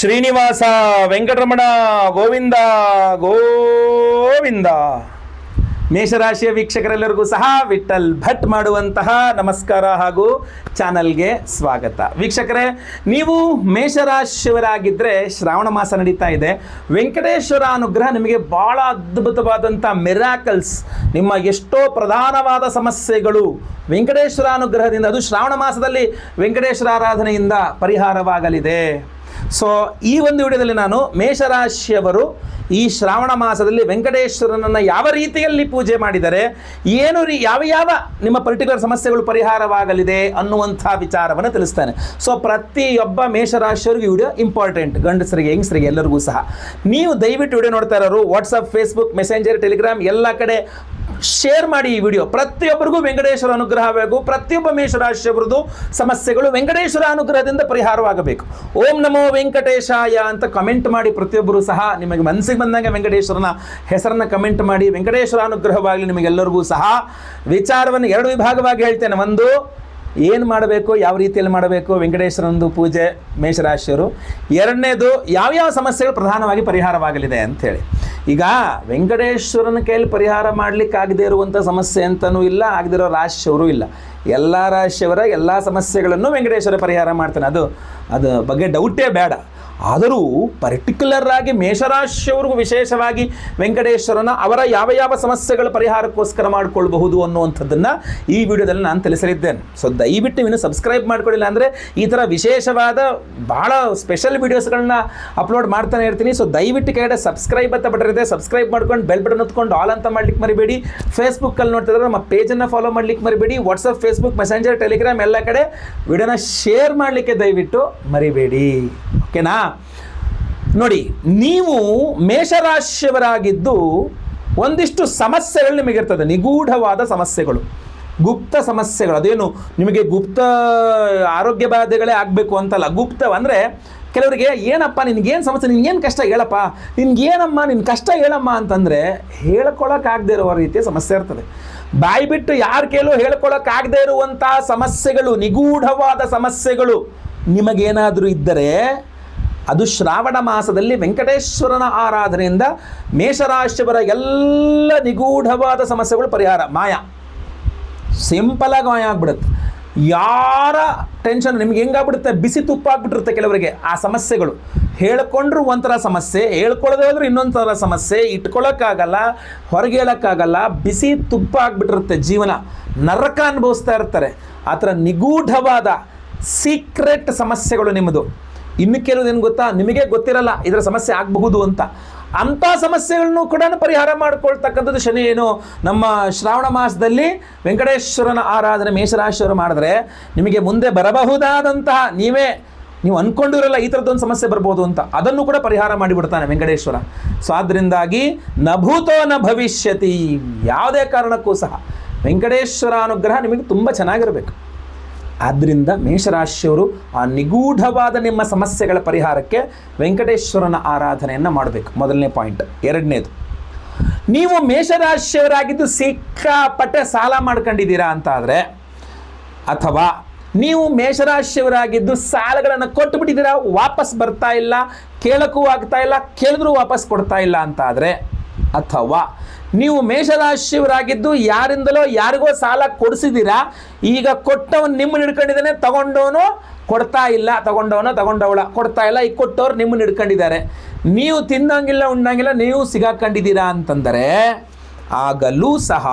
ಶ್ರೀನಿವಾಸ ವೆಂಕಟರಮಣ ಗೋವಿಂದ ಗೋವಿಂದ. ಮೇಷರಾಶಿಯ ವೀಕ್ಷಕರೆಲ್ಲರಿಗೂ ಸಹ ವಿಠಲ್ ಭಟ್ ಮಾಡುವಂತಹ ನಮಸ್ಕಾರ ಹಾಗೂ ಚಾನಲ್ಗೆ ಸ್ವಾಗತ. ವೀಕ್ಷಕರೇ, ನೀವು ಮೇಷರಾಶಿಯವರಾಗಿದ್ದರೆ ಶ್ರಾವಣ ಮಾಸ ನಡೀತಾ ಇದೆ. ವೆಂಕಟೇಶ್ವರ ಅನುಗ್ರಹ ನಿಮಗೆ ಭಾಳ ಅದ್ಭುತವಾದಂಥ ಮೆರಾಕಲ್ಸ್, ನಿಮ್ಮ ಎಷ್ಟೋ ಪ್ರಧಾನವಾದ ಸಮಸ್ಯೆಗಳು ವೆಂಕಟೇಶ್ವರ ಅನುಗ್ರಹದಿಂದ, ಅದು ಶ್ರಾವಣ ಮಾಸದಲ್ಲಿ ವೆಂಕಟೇಶ್ವರ ಆರಾಧನೆಯಿಂದ ಪರಿಹಾರವಾಗಲಿದೆ. ಸೊ ಈ ಒಂದು ವಿಡಿಯೋದಲ್ಲಿ ನಾನು ಮೇಷರಾಶಿಯವರು ಈ ಶ್ರಾವಣ ಮಾಸದಲ್ಲಿ ವೆಂಕಟೇಶ್ವರನನ್ನು ಯಾವ ರೀತಿಯಲ್ಲಿ ಪೂಜೆ ಮಾಡಿದರೆ, ಏನು ರೀ, ಯಾವ ಯಾವ ನಿಮ್ಮ ಪರ್ಟಿಕ್ಯುಲರ್ ಸಮಸ್ಯೆಗಳು ಪರಿಹಾರವಾಗಲಿದೆ ಅನ್ನುವಂಥ ವಿಚಾರವನ್ನು ತಿಳಿಸ್ತಾನೆ. ಸೊ ಪ್ರತಿಯೊಬ್ಬ ಮೇಷರಾಶಿಯವರಿಗೂ ವಿಡಿಯೋ ಇಂಪಾರ್ಟೆಂಟ್ ಗಂಡಸರಿಗೆ, ಹೆಂಗಸರಿಗೆ ಎಲ್ಲರಿಗೂ ಸಹ. ನೀವು ದಯವಿಟ್ಟು ವಿಡಿಯೋ ನೋಡ್ತಾ ಇರೋರು ವಾಟ್ಸಪ್ ಫೇಸ್ಬುಕ್ ಮೆಸೆಂಜರ್ ಟೆಲಿಗ್ರಾಮ್ ಎಲ್ಲ ಕಡೆ ಶೇರ್ ಮಾಡಿ ಈ ವಿಡಿಯೋ ಪ್ರತಿಯೊಬ್ಬರಿಗೂ ವೆಂಕಟೇಶ್ವರ ಅನುಗ್ರಹ ಬೇಕು ಪ್ರತಿಯೊಬ್ಬ ಮೇಷರಾಶಿಯವರದ್ದು ಸಮಸ್ಯೆಗಳು ವೆಂಕಟೇಶ್ವರ ಅನುಗ್ರಹದಿಂದ ಪರಿಹಾರವಾಗಬೇಕು. ಓಂ ನಮೋ ವೆಂಕಟೇಶಾಯ ಅಂತ ಕಮೆಂಟ್ ಮಾಡಿ ಪ್ರತಿಯೊಬ್ಬರು ಸಹ ನಿಮಗೆ ಮನಸ್ಸಿಗೆ ಬಂದಾಗ ವೆಂಕಟೇಶ್ವರನ ಹೆಸರನ್ನ ಕಮೆಂಟ್ ಮಾಡಿ. ವೆಂಕಟೇಶ್ವರ ಅನುಗ್ರಹವಾಗಲಿ ನಿಮಗೆಲ್ಲರಿಗೂ ಸಹ. ವಿಚಾರವನ್ನು ಎರಡು ವಿಭಾಗವಾಗಿ ಹೇಳ್ತೇನೆ. ಒಂದು, ಏನು ಮಾಡಬೇಕು, ಯಾವ ರೀತಿಯಲ್ಲಿ ಮಾಡಬೇಕು ವೆಂಕಟೇಶ್ವರಂದು ಪೂಜೆ ಮೇಷರಾಶಿಯವರು. ಎರಡನೇದು, ಯಾವ್ಯಾವ ಸಮಸ್ಯೆಗಳು ಪ್ರಧಾನವಾಗಿ ಪರಿಹಾರವಾಗಲಿದೆ ಅಂಥೇಳಿ ಈಗ ವೆಂಕಟೇಶ್ವರನ ಕೈಯಲ್ಲಿ ಪರಿಹಾರ ಮಾಡಲಿಕ್ಕೆ ಆಗದೇ ಇರುವಂಥ ಸಮಸ್ಯೆ ಅಂತಲೂ ಇಲ್ಲ ಆಗದಿರೋ ರಾಶಿಯವರು ಇಲ್ಲ. ಎಲ್ಲ ರಾಶಿಯವರ ಎಲ್ಲ ಸಮಸ್ಯೆಗಳನ್ನು ವೆಂಕಟೇಶ್ವರ ಪರಿಹಾರ ಮಾಡ್ತಾನೆ. ಅದು ಅದು ಬಗ್ಗೆ ಡೌಟೇ ಬೇಡ. ಆದರೂ ಪರ್ಟಿಕ್ಯುಲರ್ ಆಗಿ ಮೇಷರಾಶಿಯವ್ರಿಗೂ ವಿಶೇಷವಾಗಿ ವೆಂಕಟೇಶ್ವರನ ಅವರ ಯಾವ ಯಾವ ಸಮಸ್ಯೆಗಳ ಪರಿಹಾರಕ್ಕೋಸ್ಕರ ಮಾಡಿಕೊಳ್ಬಹುದು ಅನ್ನುವಂಥದ್ದನ್ನು ಈ ವಿಡಿಯೋದಲ್ಲಿ ನಾನು ತಿಳಿಸಲಿದ್ದೇನೆ. ಸೊ ದಯವಿಟ್ಟು ಇನ್ನು ಸಬ್ಸ್ಕ್ರೈಬ್ ಮಾಡ್ಕೊಳ್ಳಿಲ್ಲ ಅಂದರೆ ಈ ಥರ ವಿಶೇಷವಾದ ಭಾಳ ಸ್ಪೆಷಲ್ ವೀಡಿಯೋಸ್ಗಳನ್ನ ಅಪ್ಲೋಡ್ ಮಾಡ್ತಾನೆ ಇರ್ತೀನಿ. ಸೊ ದಯವಿಟ್ಟು ಕೆಳಗಡೆ ಸಬ್ಸ್ಕ್ರೈಬ್ ಅಂತ ಬಟ್ಟಿರುತ್ತೆ ಸಬ್ಸ್ಕ್ರೈಬ್ ಮಾಡ್ಕೊಂಡು ಬೆಲ್ ಬಟನ್ ಹೊತ್ಕೊಂಡು ಆಲ್ ಅಂತ ಮಾಡ್ಲಿಕ್ಕೆ ಮರಿಬೇಡಿ. ಫೇಸ್ಬುಕ್ಕಲ್ಲಿ ನೋಡ್ತಿದ್ರೆ ನಮ್ಮ ಪೇಜನ್ನು ಫಾಲೋ ಮಾಡ್ಲಿಕ್ಕೆ ಮರಿಬೇಡಿ. ವಾಟ್ಸಪ್ ಫೇಸ್ಬುಕ್ ಮೆಸೆಂಜರ್ ಟೆಲಿಗ್ರಾಮ್ ಎಲ್ಲ ಕಡೆ ವಿಡಿಯೋನ ಶೇರ್ ಮಾಡಲಿಕ್ಕೆ ದಯವಿಟ್ಟು ಮರಿಬೇಡಿ. ಓಕೆನಾ? ನೋಡಿ, ನೀವು ಮೇಷರಾಶಿಯವರಾಗಿದ್ದು ಒಂದಿಷ್ಟು ಸಮಸ್ಯೆಗಳು ನಿಮಗಿರ್ತದೆ. ನಿಗೂಢವಾದ ಸಮಸ್ಯೆಗಳು. ಗುಪ್ತ ಸಮಸ್ಯೆಗಳು. ಅದೇನು? ನಿಮಗೆ ಗುಪ್ತ ಆರೋಗ್ಯ ಬಾಧೆಗಳೇ ಆಗಬೇಕು ಅಂತಲ್ಲ. ಗುಪ್ತ ಅಂದರೆ ಕೆಲವರಿಗೆ, ಏನಪ್ಪ, ನಿನಗೇನು ಸಮಸ್ಯೆ? ನಿನಗೇನು ಕಷ್ಟ? ಹೇಳಪ್ಪ. ನಿನಗೇನಮ್ಮ? ನಿನ್ನ ಕಷ್ಟ ಹೇಳಮ್ಮ ಅಂತಂದರೆ ಹೇಳ್ಕೊಳಕ್ಕಾಗದೇ ಇರುವ ರೀತಿಯ ಸಮಸ್ಯೆ ಇರ್ತದೆ. ಬಾಯಿ ಬಿಟ್ಟು ಯಾರು ಕೇಳೋ ಹೇಳ್ಕೊಳಕ್ಕಾಗದೇ ಇರುವಂಥ ಸಮಸ್ಯೆಗಳು, ನಿಗೂಢವಾದ ಸಮಸ್ಯೆಗಳು ನಿಮಗೇನಾದರೂ ಇದ್ದರೆ ಅದು ಶ್ರಾವಣ ಮಾಸದಲ್ಲಿ ವೆಂಕಟೇಶ್ವರನ ಆರಾಧನೆಯಿಂದ ಮೇಷರಾಶಿಯವರ ಎಲ್ಲ ನಿಗೂಢವಾದ ಸಮಸ್ಯೆಗಳು ಪರಿಹಾರ. ಮಾಯ. ಸಿಂಪಲಾಗಿ ಮಾಯ ಆಗ್ಬಿಡುತ್ತೆ. ಯಾರ ಟೆನ್ಷನ್ ನಿಮ್ಗೆ ಹೆಂಗಾಗ್ಬಿಡುತ್ತೆ? ಬಿಸಿ ತುಪ್ಪ ಆಗ್ಬಿಟ್ಟಿರುತ್ತೆ ಕೆಲವರಿಗೆ. ಆ ಸಮಸ್ಯೆಗಳು. ಹೇಳ್ಕೊಂಡ್ರು ಒಂಥರ ಸಮಸ್ಯೆ, ಹೇಳ್ಕೊಳ್ಳೋದೇ ಹೋದ್ರೆ ಇನ್ನೊಂದು ಥರ ಸಮಸ್ಯೆ ಇಟ್ಕೊಳ್ಳೋಕ್ಕಾಗಲ್ಲ ಹೊರಗೆ ಹೇಳೋಕ್ಕಾಗಲ್ಲ, ಬಿಸಿ ತುಪ್ಪ ಆಗ್ಬಿಟ್ಟಿರುತ್ತೆ ಜೀವನ. ನರಕ ಅನುಭವಿಸ್ತಾ ಇರ್ತಾರೆ. ಆ ಥರ ನಿಗೂಢವಾದ ಸೀಕ್ರೆಟ್ ಸಮಸ್ಯೆಗಳು ನಿಮ್ಮದು. ಇನ್ನು ಕೆಲವು ಏನು ಗೊತ್ತಾ? ನಿಮಗೆ ಗೊತ್ತಿರಲ್ಲ, ಇದರ ಸಮಸ್ಯೆ ಆಗಬಹುದು ಅಂತ. ಅಂಥ ಸಮಸ್ಯೆಗಳನ್ನು ಕೂಡ ಪರಿಹಾರ ಮಾಡ್ಕೊಳ್ತಕ್ಕಂಥದ್ದು ಶನಿ ಏನು? ನಮ್ಮ ಶ್ರಾವಣ ಮಾಸದಲ್ಲಿ ವೆಂಕಟೇಶ್ವರನ ಆರಾಧನೆ ಮೇಷರಾಶಿಯವರು ಮಾಡಿದ್ರೆ ನಿಮಗೆ ಮುಂದೆ ಬರಬಹುದಾದಂತಹ ನೀವೇ, ನೀವು ಅಂದ್ಕೊಂಡಿರಲ್ಲ ಈ ಥರದ್ದೊಂದು ಸಮಸ್ಯೆ ಬರ್ಬೋದು ಅಂತ. ಅದನ್ನು ಕೂಡ ಪರಿಹಾರ ಮಾಡಿಬಿಡ್ತಾನೆ ವೆಂಕಟೇಶ್ವರ. ಸೊ ಆದ್ದರಿಂದಾಗಿ ನ ಭೂತೋ ನ ಭವಿಷ್ಯತಿ. ಯಾವುದೇ ಕಾರಣಕ್ಕೂ ಸಹ ವೆಂಕಟೇಶ್ವರ ಅನುಗ್ರಹ ನಿಮಗೆ ತುಂಬ ಚೆನ್ನಾಗಿರಬೇಕು. ಆದ್ದರಿಂದ ಮೇಷರಾಶಿಯವರು ಆ ನಿಗೂಢವಾದ ನಿಮ್ಮ ಸಮಸ್ಯೆಗಳ ಪರಿಹಾರಕ್ಕೆ ವೆಂಕಟೇಶ್ವರನ ಆರಾಧನೆಯನ್ನು ಮಾಡಬೇಕು. ಮೊದಲನೇ ಪಾಯಿಂಟ್. ಎರಡನೇದು, ನೀವು ಮೇಷರಾಶಿಯವರಾಗಿದ್ದು ಸಿಕ್ಕಾಪಟ್ಟೆ ಸಾಲ ಮಾಡ್ಕೊಂಡಿದ್ದೀರಾ ಅಂತ ಆದರೆ ಅಥವಾ ನೀವು ಮೇಷರಾಶಿಯವರಾಗಿದ್ದು ಸಾಲಗಳನ್ನು ಕೊಟ್ಟು ಬಿಟ್ಟಿದ್ದೀರಾ ವಾಪಸ್ ಬರ್ತಾ ಇಲ್ಲ, ಕೇಳಕ್ಕೂ ಆಗ್ತಾ ಇಲ್ಲ, ಕೇಳಿದ್ರೂ ವಾಪಸ್ ಕೊಡ್ತಾ ಇಲ್ಲ ಅಂತ ಆದರೆ ಅಥವಾ ನೀವು ಮೇಷರಾಶಿಯವರಾಗಿದ್ದು ಯಾರಿಂದಲೋ ಯಾರಿಗೋ ಸಾಲ ಕೊಡಿಸಿದ್ದೀರಾ? ಈಗ ಕೊಟ್ಟವನು ನಿಮ್ಮನ್ನು ಹಿಡ್ಕೊಂಡಿದ್ದಾನೆ, ತಗೊಂಡವನು ಕೊಡ್ತಾ ಇಲ್ಲ, ತಗೊಂಡವನು ತಗೊಂಡವಳ ಕೊಡ್ತಾ ಇಲ್ಲ ಈಗ ಕೊಟ್ಟವ್ರು ನಿಮ್ಮನ್ನು ಹಿಡ್ಕೊಂಡಿದ್ದಾರೆ. ನೀವು ತಿನ್ನಂಗಿಲ್ಲ ಉಣ್ಣಂಗಿಲ್ಲ ನೀವು ಸಿಗಾಕೊಂಡಿದ್ದೀರಾ ಅಂತಂದರೆ, ಆಗಲೂ ಸಹ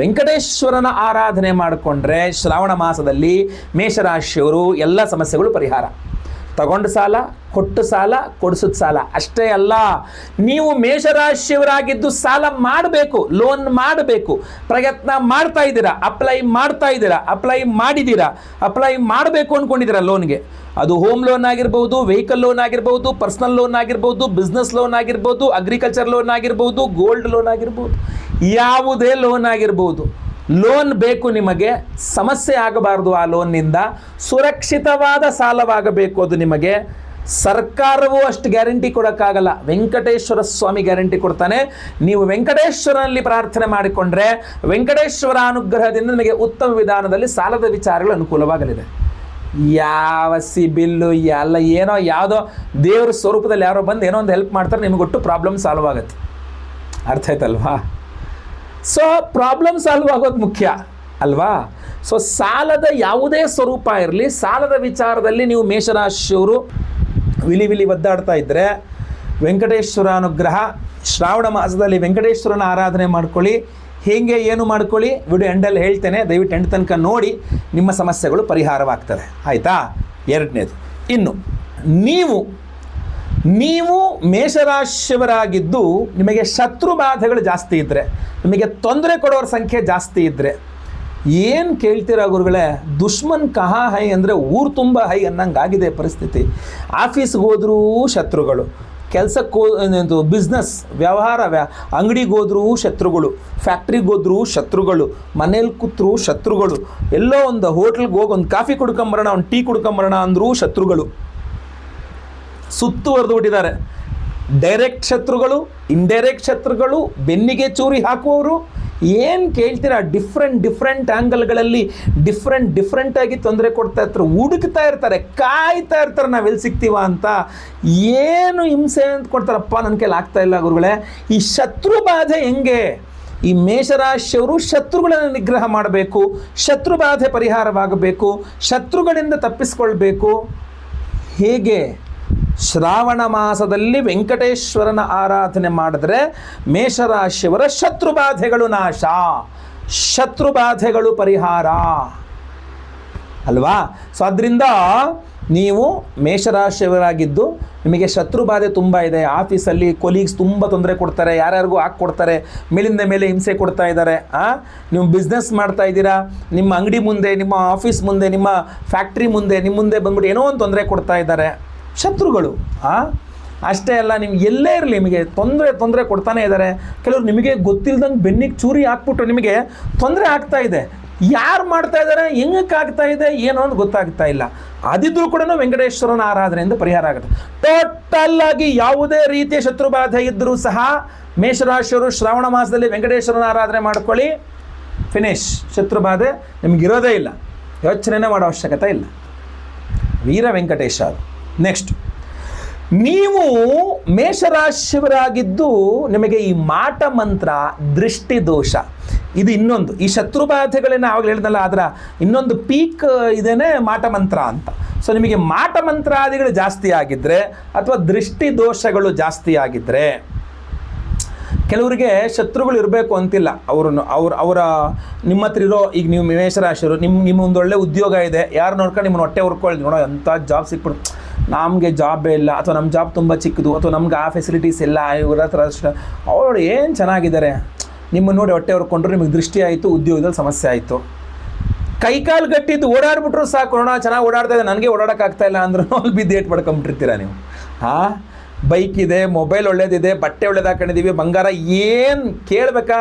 ವೆಂಕಟೇಶ್ವರನ ಆರಾಧನೆ ಮಾಡಿಕೊಂಡ್ರೆ ಶ್ರಾವಣ ಮಾಸದಲ್ಲಿ ಮೇಷರಾಶಿಯವರು ಎಲ್ಲ ಸಮಸ್ಯೆಗಳು ಪರಿಹಾರ. ತಗೊಂಡ ಸಾಲ, ಕೊಟ್ಟು ಸಾಲ, ಕೊಡಿಸಿದ ಸಾಲ. ಅಷ್ಟೇ ಅಲ್ಲ, ನೀವು ಮೇಷರಾಶಿಯವರಾಗಿದ್ದು ಸಾಲ ಮಾಡಬೇಕು ಲೋನ್ ಮಾಡಬೇಕು. ಪ್ರಯತ್ನ ಮಾಡ್ತಾ ಇದ್ದೀರಾ ಅಪ್ಲೈ ಮಾಡ್ತಾ ಇದ್ದೀರಾ ಅಪ್ಲೈ ಮಾಡಿದ್ದೀರಾ ಅಪ್ಲೈ ಮಾಡಬೇಕು ಅಂದ್ಕೊಂಡಿದ್ದೀರಾ ಲೋನ್ಗೆ ಅದು ಹೋಮ್ ಲೋನ್ ಆಗಿರ್ಬೋದು ವೆಹಿಕಲ್ ಲೋನ್ ಆಗಿರ್ಬೋದು ಪರ್ಸನಲ್ ಲೋನ್ ಆಗಿರ್ಬೋದು ಬಿಸ್ನೆಸ್ ಲೋನ್ ಆಗಿರ್ಬೋದು ಅಗ್ರಿಕಲ್ಚರ್ ಲೋನ್ ಆಗಿರ್ಬೋದು ಗೋಲ್ಡ್ ಲೋನ್ ಆಗಿರ್ಬೋದು, ಯಾವುದೇ ಲೋನ್ ಆಗಿರ್ಬೋದು. ಲೋನ್ ಬೇಕು ನಿಮಗೆ, ಸಮಸ್ಯೆ ಆಗಬಾರ್ದು ಆ ಲೋನ್ನಿಂದ, ಸುರಕ್ಷಿತವಾದ ಸಾಲವಾಗಬೇಕು ಅದು ನಿಮಗೆ. ಸರ್ಕಾರವೂ ಅಷ್ಟು ಗ್ಯಾರಂಟಿ ಕೊಡೋಕ್ಕಾಗಲ್ಲ. ವೆಂಕಟೇಶ್ವರ ಸ್ವಾಮಿ ಗ್ಯಾರಂಟಿ ಕೊಡ್ತಾನೆ. ನೀವು ವೆಂಕಟೇಶ್ವರನಲ್ಲಿ ಪ್ರಾರ್ಥನೆ ಮಾಡಿಕೊಂಡ್ರೆ, ವೆಂಕಟೇಶ್ವರ ಅನುಗ್ರಹದಿಂದ ನಿಮಗೆ ಉತ್ತಮ ವಿಧಾನದಲ್ಲಿ ಸಾಲದ ವಿಚಾರಗಳು ಅನುಕೂಲವಾಗಲಿದೆ. ಯಾವ ಸಿಬಿಲ್ಲು, ಎಲ್ಲ ಏನೋ ಯಾವುದೋ ದೇವ್ರ ಸ್ವರೂಪದಲ್ಲಿ ಯಾರೋ ಬಂದು ಏನೋ ಒಂದು ಹೆಲ್ಪ್ ಮಾಡ್ತಾರೆ, ನಿಮಗೊಟ್ಟು ಪ್ರಾಬ್ಲಮ್ ಸಾಲ್ವ್ ಆಗುತ್ತೆ. ಅರ್ಥ ಆಯ್ತಲ್ವಾ? ಸೊ ಪ್ರಾಬ್ಲಮ್ ಸಾಲ್ವ್ ಆಗೋದು ಮುಖ್ಯ, ಅಲ್ವಾ? ಸೊ ಸಾಲದ ಯಾವುದೇ ಸ್ವರೂಪ ಇರಲಿ, ಸಾಲದ ವಿಚಾರದಲ್ಲಿ ನೀವು ಮೇಷರಾಶಿಯವರು ವಿಲಿ ವಿಲಿ ಒದ್ದಾಡ್ತಾ ಇದ್ದರೆ ವೆಂಕಟೇಶ್ವರ ಅನುಗ್ರಹ, ಶ್ರಾವಣ ಮಾಸದಲ್ಲಿ ವೆಂಕಟೇಶ್ವರನ ಆರಾಧನೆ ಮಾಡ್ಕೊಳ್ಳಿ. ಹೇಗೆ, ಏನು ಮಾಡ್ಕೊಳ್ಳಿ? ವಿಡಿಯೋ ಎಂಡಲ್ಲಿ ಹೇಳ್ತೇನೆ. ದಯವಿಟ್ಟು ಎಂಡ್ ತನಕ ನೋಡಿ, ನಿಮ್ಮ ಸಮಸ್ಯೆಗಳು ಪರಿಹಾರವಾಗ್ತದೆ ಆಯಿತಾ? ಎರಡನೇದು. ಇನ್ನು, ನೀವು ನೀವು ಮೇಷರಾಶಿಯವರಾಗಿದ್ದು ನಿಮಗೆ ಶತ್ರು ಬಾಧೆಗಳು ಜಾಸ್ತಿ ಇದ್ದರೆ ನಿಮಗೆ ತೊಂದರೆ ಕೊಡೋರ ಸಂಖ್ಯೆ ಜಾಸ್ತಿ ಇದ್ದರೆ ಏನು ಕೇಳ್ತೀರಾ ಗುರುಗಳೇ? ದುಶ್ಮನ್ ಕಹಾ ಹೈ ಅಂದರೆ ಊರು ತುಂಬ ಹೈ ಅನ್ನಂಗಾಗಿದೆ ಪರಿಸ್ಥಿತಿ. ಆಫೀಸ್ಗೆ ಹೋದರೂ ಶತ್ರುಗಳು ಕೆಲಸಕ್ಕೆ ಹೋ ಬಿಸ್ನೆಸ್ ವ್ಯವಹಾರ, ವ್ಯಾ, ಅಂಗಡಿಗೆ ಹೋದ್ರೂ ಶತ್ರುಗಳು ಫ್ಯಾಕ್ಟ್ರಿಗೆ ಹೋದ್ರೂ ಶತ್ರುಗಳು, ಮನೇಲಿ ಕೂತ್ರು ಶತ್ರುಗಳು, ಎಲ್ಲೋ ಒಂದು ಹೋಟ್ಲಿಗೆ ಹೋಗಿ ಒಂದು ಕಾಫಿ ಕುಡ್ಕೊಂಬರೋಣ, ಒಂದು ಟೀ ಕುಡ್ಕೊಂಬರೋಣ ಅಂದರೂ ಶತ್ರುಗಳು. ಸುತ್ತುವರೆದು ಬಿಟ್ಟಿದ್ದಾರೆ. ಡೈರೆಕ್ಟ್ ಶತ್ರುಗಳು ಇಂಡೈರೆಕ್ಟ್ ಶತ್ರುಗಳು, ಬೆನ್ನಿಗೆ ಚೂರಿ ಹಾಕುವವರು, ಏನು ಕೇಳ್ತೀರಾ? ಡಿಫ್ರೆಂಟ್ ಡಿಫ್ರೆಂಟ್ ಆ್ಯಂಗಲ್ಗಳಲ್ಲಿ ಡಿಫ್ರೆಂಟ್ ಡಿಫ್ರೆಂಟಾಗಿ ತೊಂದರೆ ಕೊಡ್ತಾ ಇರ್ತಾರೆ, ಹುಡುಕ್ತಾ ಇರ್ತಾರೆ, ಕಾಯ್ತಾ ಇರ್ತಾರೆ ನಾವು ಎಲ್ಲಿ ಸಿಗ್ತೀವ ಅಂತ. ಏನು ಹಿಂಸೆ ಅಂತ ಕೊಡ್ತಾರಪ್ಪ ನನ್ನ ಕೈಲಿ ಆಗ್ತಾ ಇಲ್ಲ ಗುರುಗಳೇ. ಈ ಶತ್ರು ಬಾಧೆ ಹೆಂಗೆ? ಈ ಮೇಷರಾಶಿಯವರು ಶತ್ರುಗಳನ್ನು ನಿಗ್ರಹ ಮಾಡಬೇಕು, ಶತ್ರು ಬಾಧೆ ಪರಿಹಾರವಾಗಬೇಕು, ಶತ್ರುಗಳಿಂದ ತಪ್ಪಿಸ್ಕೊಳ್ಬೇಕು. ಹೇಗೆ? ಶ್ರಾವಣ ಮಾಸದಲ್ಲಿ ವೆಂಕಟೇಶ್ವರನ ಆರಾಧನೆ ಮಾಡಿದ್ರೆ ಮೇಷರಾಶಿಯವರ ಶತ್ರುಬಾಧೆಗಳು ನಾಶ. ಶತ್ರುಬಾಧೆಗಳು ಪರಿಹಾರ. ಅಲ್ವಾ? ಸೊ ಅದರಿಂದ ನೀವು ಮೇಷರಾಶಿಯವರಾಗಿದ್ದು ನಿಮಗೆ ಶತ್ರುಬಾಧೆ ತುಂಬ ಇದೆ. ಆಫೀಸಲ್ಲಿ ಕೊಲೀಗ್ಸ್ ತುಂಬ ತೊಂದರೆ ಕೊಡ್ತಾರೆ. ಯಾರ್ಯಾರಿಗೂ ಹಾಕ್ಕೊಡ್ತಾರೆ ಮೇಲಿಂದ ಮೇಲೆ ಹಿಂಸೆ ಕೊಡ್ತಾ ಇದ್ದಾರೆ. ಆ? ನೀವು ಬಿಸ್ನೆಸ್ ಮಾಡ್ತಾ ಇದ್ದೀರಾ? ನಿಮ್ಮ ಅಂಗಡಿ ಮುಂದೆ, ನಿಮ್ಮ ಆಫೀಸ್ ಮುಂದೆ, ನಿಮ್ಮ ಫ್ಯಾಕ್ಟ್ರಿ ಮುಂದೆ ನಿಮ್ಮ ಮುಂದೆ ಬಂದ್ಬಿಟ್ಟು ಏನೋ ಒಂದು ತೊಂದರೆ ಕೊಡ್ತಾ ಇದ್ದಾರೆ. ಶತ್ರುಗಳು, ಆ? ಅಷ್ಟೇ ಅಲ್ಲ, ನಿಮ್ಗೆ ಎಲ್ಲೇ ಇರಲಿ, ನಿಮಗೆ ತೊಂದರೆ ತೊಂದರೆ ಕೊಡ್ತಾನೆ ಇದ್ದಾರೆ ಕೆಲವರು ನಿಮಗೆ ಗೊತ್ತಿಲ್ದಂಗೆ ಬೆನ್ನಿಗೆ ಚೂರಿ ಹಾಕ್ಬಿಟ್ಟು ನಿಮಗೆ ತೊಂದರೆ ಆಗ್ತಾ ಇದೆ. ಯಾರು ಮಾಡ್ತಾ ಇದ್ದಾರೆ ಹೆಂಗಕ್ಕೆ ಆಗ್ತಾ ಇದೆ, ಏನು ಅಂತ ಗೊತ್ತಾಗ್ತಾ ಇಲ್ಲ. ಅದಿದ್ರೂ ಕೂಡ ವೆಂಕಟೇಶ್ವರನ ಆರಾಧನೆಯಿಂದ ಪರಿಹಾರ ಆಗುತ್ತೆ. ಟೋಟಲ್ ಆಗಿ ಯಾವುದೇ ರೀತಿಯ ಶತ್ರುಬಾಧೆ ಇದ್ದರೂ ಸಹ ಮೇಷರಾಶಿಯವರು ಶ್ರಾವಣ ಮಾಸದಲ್ಲಿ ವೆಂಕಟೇಶ್ವರನ ಆರಾಧನೆ ಮಾಡ್ಕೊಳ್ಳಿ. ಫಿನಿಶ್ ಶತ್ರುಬಾಧೆ ನಿಮಗಿರೋದೇ ಇಲ್ಲ. ಯೋಚನೆನೇ ಮಾಡೋ ಅವಶ್ಯಕತೆ ಇಲ್ಲ. ವೀರ ವೆಂಕಟೇಶ ನೆಕ್ಸ್ಟ್ ನೀವು ಮೇಷರಾಶಿಯವರಾಗಿದ್ದು ನಿಮಗೆ ಈ ಮಾಟ ಮಂತ್ರ ದೃಷ್ಟಿ ದೋಷ. ಇದು ಇನ್ನೊಂದು. ಈ ಶತ್ರುಬಾಧೆಗಳನ್ನ ಆವಾಗ ಹೇಳಿದ್ನಲ್ಲ, ಅದರ ಇನ್ನೊಂದು ಪೀಕ್ ಇದೇನೆ ಮಾಟ ಮಂತ್ರ ಅಂತ. ಸೊ ನಿಮಗೆ ಮಾಟ ಮಂತ್ರಾದಿಗಳು ಜಾಸ್ತಿ ಆಗಿದ್ದರೆ ಅಥವಾ ದೃಷ್ಟಿ ದೋಷಗಳು ಜಾಸ್ತಿ ಆಗಿದ್ದರೆ ಕೆಲವರಿಗೆ ಶತ್ರುಗಳು ಇರಬೇಕು ಅಂತಿಲ್ಲ. ಅವ್ರನ್ನು ಅವ್ರ, ಅವರ ನಿಮ್ಮ ಹತ್ರ ಇರೋ ಈಗ ನೀವು ಮೇಷರಾಶಿರು ನಿಮ್ಮ ನಿಮ್ಮ ಒಂದು ಒಳ್ಳೆ ಉದ್ಯೋಗ ಇದೆ. ಯಾರು ನೋಡ್ಕೊಂಡು ನಿಮ್ಮನ್ನು ಹೊಟ್ಟೆ ಹುರ್ಕೊಳ್ಳಿ. ನೋಡೋ ಎಂಥ ಜಾಬ್ ಸಿಕ್ಬಿಡ್ತು. ನಮಗೆ ಜಾಬೇ ಇಲ್ಲ, ಅಥವಾ ನಮ್ಮ ಜಾಬ್ ತುಂಬ ಚಿಕ್ಕದು, ಅಥವಾ ನಮ್ಗೆ ಆ ಫೆಸಿಲಿಟೀಸ್ ಇಲ್ಲ ಇವ್ರ ಹತ್ರ ಅಷ್ಟು. ಅವಳು ಏನು ಚೆನ್ನಾಗಿದ್ದಾರೆ? ನಿಮ್ಮನ್ನು ನೋಡಿ ಹೊಟ್ಟೆ ಹೊರ್ಕೊಂಡ್ರು ನಿಮಗೆ ದೃಷ್ಟಿ ಆಯಿತು, ಉದ್ಯೋಗದಲ್ಲಿ ಸಮಸ್ಯೆ ಆಯಿತು. ಕೈಕಾಲು ಗಟ್ಟಿದ್ದು ಓಡಾಡ್ಬಿಟ್ರು ಸಾಕು, ನೋಡೋಣ ಚೆನ್ನಾಗಿ ಓಡಾಡ್ತಾ ಇದೆ, ನನಗೆ ಓಡಾಡೋಕ್ಕಾಗ್ತಾ ಇಲ್ಲ ಅಂದ್ರೂ ಅಲ್ಲಿ ಬಿದ್ದು ಏಟ್ ಪಡ್ಕೊಂಬಿಟ್ಟಿರ್ತೀರ ನೀವು? ಹಾಂ ಬೈಕ್ ಇದೆ ಮೊಬೈಲ್ ಒಳ್ಳೇದಿದೆ, ಬಟ್ಟೆ ಒಳ್ಳೇದು ಹಾಕೊಂಡಿದ್ದೀವಿ ಬಂಗಾರ ಏನು ಕೇಳಬೇಕಾ?